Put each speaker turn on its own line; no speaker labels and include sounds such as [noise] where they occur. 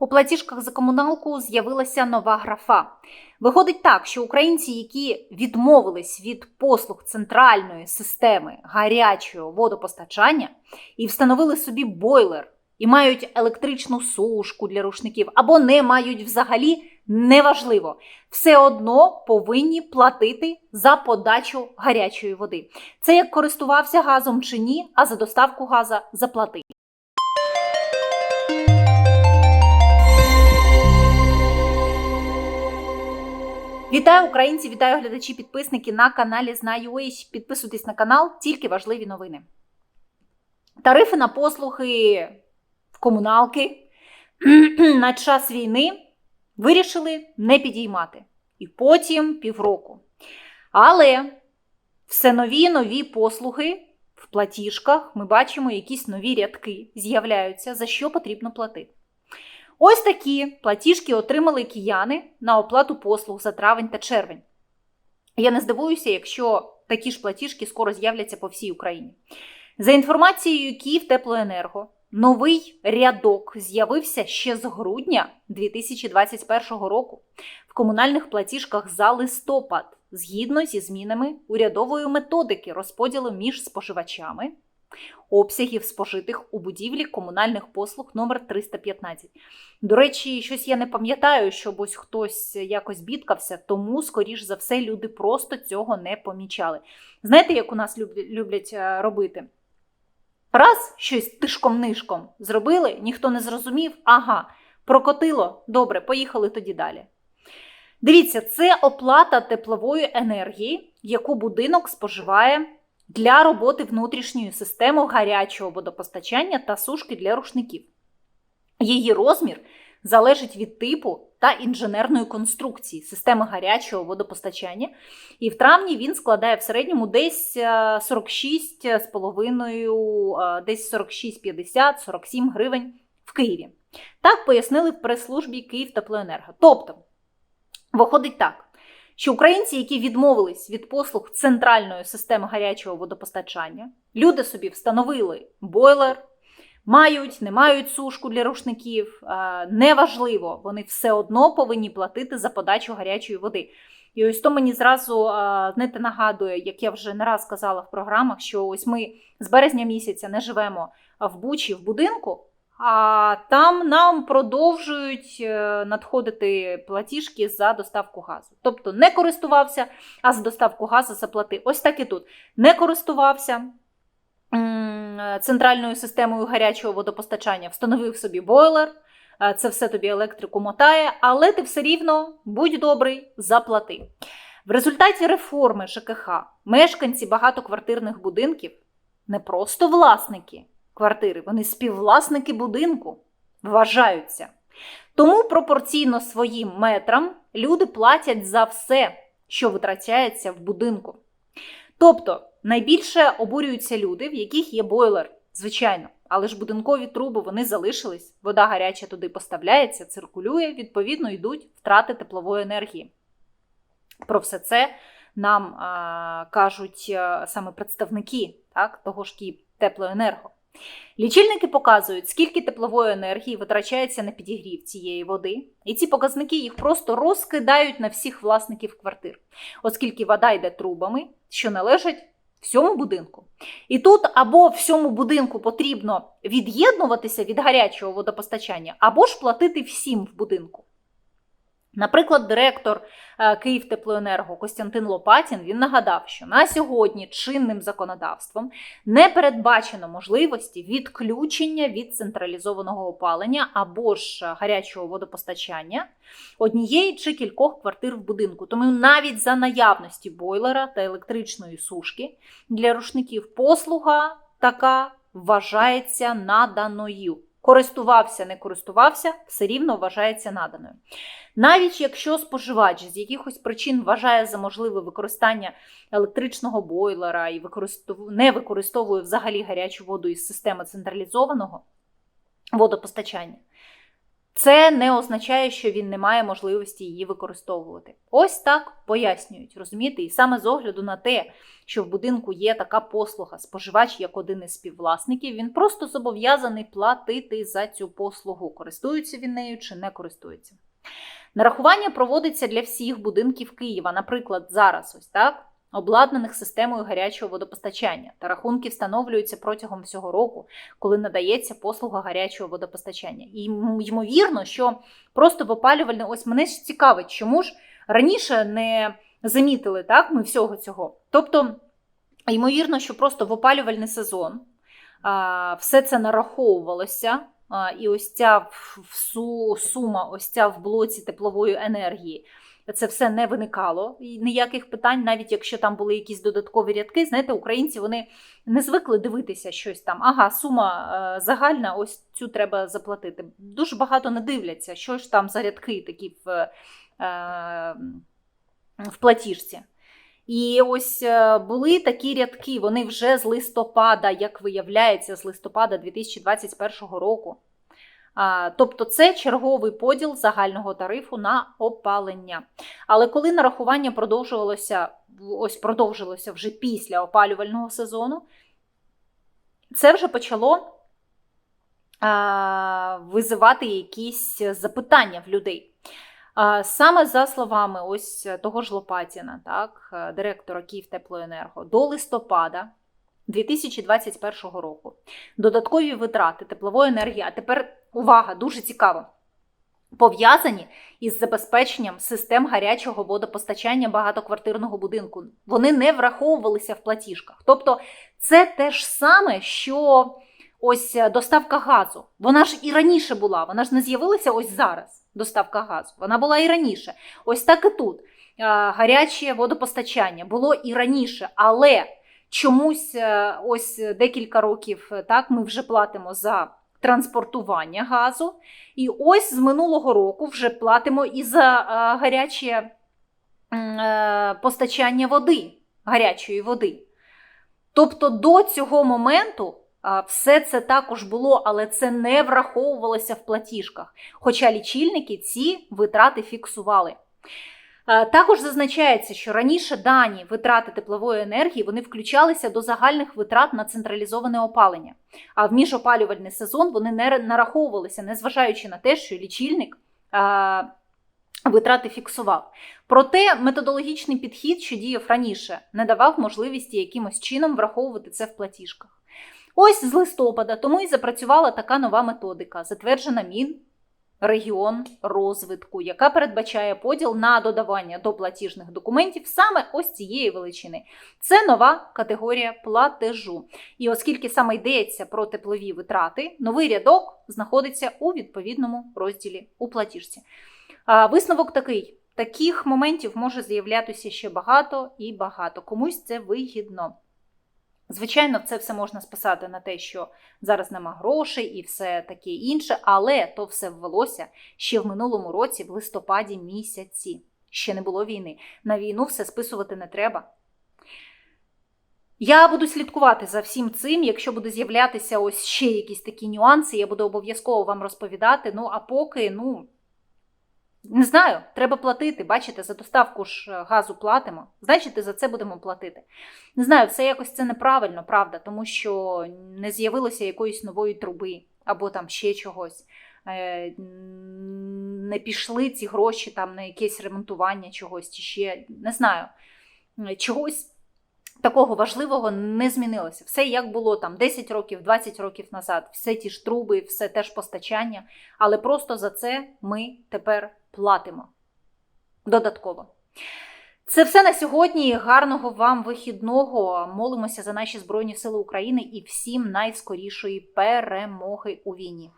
У платіжках за комуналку з'явилася нова графа. Виходить так, що українці, які відмовились від послуг центральної системи гарячого водопостачання і встановили собі бойлер, і мають електричну сушку для рушників, або не мають взагалі, неважливо, все одно повинні платити за подачу гарячої води. Це як користувався газом чи ні, а за доставку газа заплати. Вітаю українці, вітаю глядачі, підписники на каналі Знаю.ua. Підписуйтесь на канал, тільки важливі новини. Тарифи на послуги в комуналки [clears throat] на час війни вирішили не підіймати. І потім півроку. Але все нові нові послуги в платіжках ми бачимо, якісь нові рядки з'являються, за що потрібно платити. Ось такі платіжки отримали кияни на оплату послуг за травень та червень. Я не здивуюся, якщо такі ж платіжки скоро з'являться по всій Україні. За інформацією Київ Теплоенерго, новий рядок з'явився ще з грудня 2021 року в комунальних платіжках за листопад, згідно зі змінами урядової методики розподілу між споживачами обсягів спожитих у будівлі комунальних послуг номер 315. До речі, щось я не пам'ятаю, щоб ось хтось якось бідкався, тому, скоріш за все, люди просто цього не помічали. Знаєте, як у нас люблять е, робити? Раз щось тишком-нишком зробили, ніхто не зрозумів, ага, прокотило, добре, поїхали тоді далі. Дивіться, це оплата теплової енергії, яку будинок споживає для роботи внутрішньої системи гарячого водопостачання та сушки для рушників. Її розмір залежить від типу та інженерної конструкції системи гарячого водопостачання. І в травні він складає в середньому десь 46,5, десь 46,50-47 гривень в Києві. Так пояснили в прес-службі Київ Теплоенерго. Тобто, виходить так що українці, які відмовились від послуг центральної системи гарячого водопостачання, люди собі встановили бойлер, мають, не мають сушку для рушників. Неважливо, вони все одно повинні платити за подачу гарячої води. І ось то мені зразу знаєте, нагадує, як я вже не раз казала в програмах, що ось ми з березня місяця не живемо в Бучі в будинку. А там нам продовжують е, надходити платіжки за доставку газу. Тобто не користувався, а за доставку газу заплатив. Ось так і тут. Не користувався центральною системою гарячого водопостачання, встановив собі бойлер, е, це все тобі електрику мотає, але ти все рівно, будь добрий, заплати. В результаті реформи ЖКХ мешканці багатоквартирних будинків не просто власники квартири, вони співвласники будинку вважаються. Тому пропорційно своїм метрам люди платять за все, що витрачається в будинку. Тобто найбільше обурюються люди, в яких є бойлер, звичайно, але ж будинкові труби вони залишились, вода гаряча туди поставляється, циркулює, відповідно, йдуть втрати теплової енергії. Про все це нам а, кажуть саме представники так, того ж Київ теплоенерго. Лічильники показують, скільки теплової енергії витрачається на підігрів цієї води, і ці показники їх просто розкидають на всіх власників квартир, оскільки вода йде трубами, що належать всьому будинку. І тут або всьому будинку потрібно від'єднуватися від гарячого водопостачання, або ж платити всім в будинку. Наприклад, директор е, Київтеплоенерго Костянтин Лопатін він нагадав, що на сьогодні чинним законодавством не передбачено можливості відключення від централізованого опалення або ж гарячого водопостачання однієї чи кількох квартир в будинку. Тому навіть за наявності бойлера та електричної сушки для рушників послуга така вважається наданою. Користувався, не користувався, все рівно вважається наданою. Навіть якщо споживач з якихось причин вважає за можливе використання електричного бойлера і не використовує взагалі гарячу воду із системи централізованого водопостачання, це не означає, що він не має можливості її використовувати. Ось так пояснюють, розумієте? І саме з огляду на те, що в будинку є така послуга, споживач як один із співвласників, він просто зобов'язаний платити за цю послугу, користується він нею чи не користується. Нарахування проводиться для всіх будинків Києва, наприклад, зараз ось так. Обладнаних системою гарячого водопостачання та рахунки встановлюються протягом всього року, коли надається послуга гарячого водопостачання. І ймовірно, що просто в опалювальне, ось мене цікавить, чому ж раніше не замітили так, ми всього цього. Тобто, ймовірно, що просто в опалювальний сезон а, все це нараховувалося. І ось ця сума, ось ця в блоці теплової енергії, це все не виникало і ніяких питань, навіть якщо там були якісь додаткові рядки. Знаєте, українці вони не звикли дивитися щось там. Ага, сума е, загальна, ось цю треба заплатити. Дуже багато не дивляться, що ж там за рядки такі в, е, в платіжці. І ось е, були такі рядки, вони вже з листопада, як виявляється, з листопада 2021 року. Тобто це черговий поділ загального тарифу на опалення. Але коли нарахування продовжувалося, ось продовжилося вже після опалювального сезону, це вже почало визивати якісь запитання в людей. Саме за словами ось того ж Лопатіна, так, директора Київтеплоенерго, до листопада 2021 року додаткові витрати теплової енергії, а тепер увага, дуже цікаво, пов'язані із забезпеченням систем гарячого водопостачання багатоквартирного будинку. Вони не враховувалися в платіжках. Тобто, це те ж саме, що ось е, доставка газу. Вона ж і раніше була, вона ж не з'явилася ось зараз. Доставка газу. Вона була і раніше. Ось так і тут. Гаряче водопостачання було і раніше, але чомусь е, ось декілька років е, так ми вже платимо за транспортування газу. І ось з минулого року вже платимо і за гаряче е, постачання води, гарячої води. Тобто до цього моменту все це також було, але це не враховувалося в платіжках. Хоча лічильники ці витрати фіксували. Е, Також зазначається, що раніше дані витрати теплової енергії вони включалися до загальних витрат на централізоване опалення. А в міжопалювальний сезон вони не нараховувалися, незважаючи на те, що лічильник витрати фіксував. Проте методологічний підхід, що діяв раніше, не давав можливості якимось чином враховувати це в платіжках. Ось з листопада тому і запрацювала така нова методика, затверджена Мін регіон розвитку, яка передбачає поділ на додавання до платіжних документів саме ось цієї величини. Це нова категорія платежу. І оскільки саме йдеться про теплові витрати, новий рядок знаходиться у відповідному розділі у платіжці. Висновок такий: таких моментів може з'являтися ще багато і багато. Комусь це вигідно. Звичайно, це все можна списати на те, що зараз нема грошей і все таке інше, але то все ввелося ще в минулому році, в листопаді місяці. Ще не було війни. На війну все списувати не треба. Я буду слідкувати за всім цим. Якщо буде з'являтися ось ще якісь такі нюанси, я буду обов'язково вам розповідати. Ну, а поки, ну. Не знаю, треба платити. Бачите, за доставку ж е, газу платимо. Значить, за це будемо платити. Не знаю, все якось це неправильно, правда, тому що не з'явилося якоїсь нової труби або там ще чогось. Е, Не пішли ці гроші там на якесь ремонтування чогось, чи ще не знаю. Чогось такого важливого не змінилося. Все як було там 10 років, 20 років назад, все ті ж труби, все теж постачання, але просто за це ми тепер платимо додатково. Це все на сьогодні. Гарного вам вихідного. Молимося за наші Збройні Сили України і всім найскорішої перемоги у війні.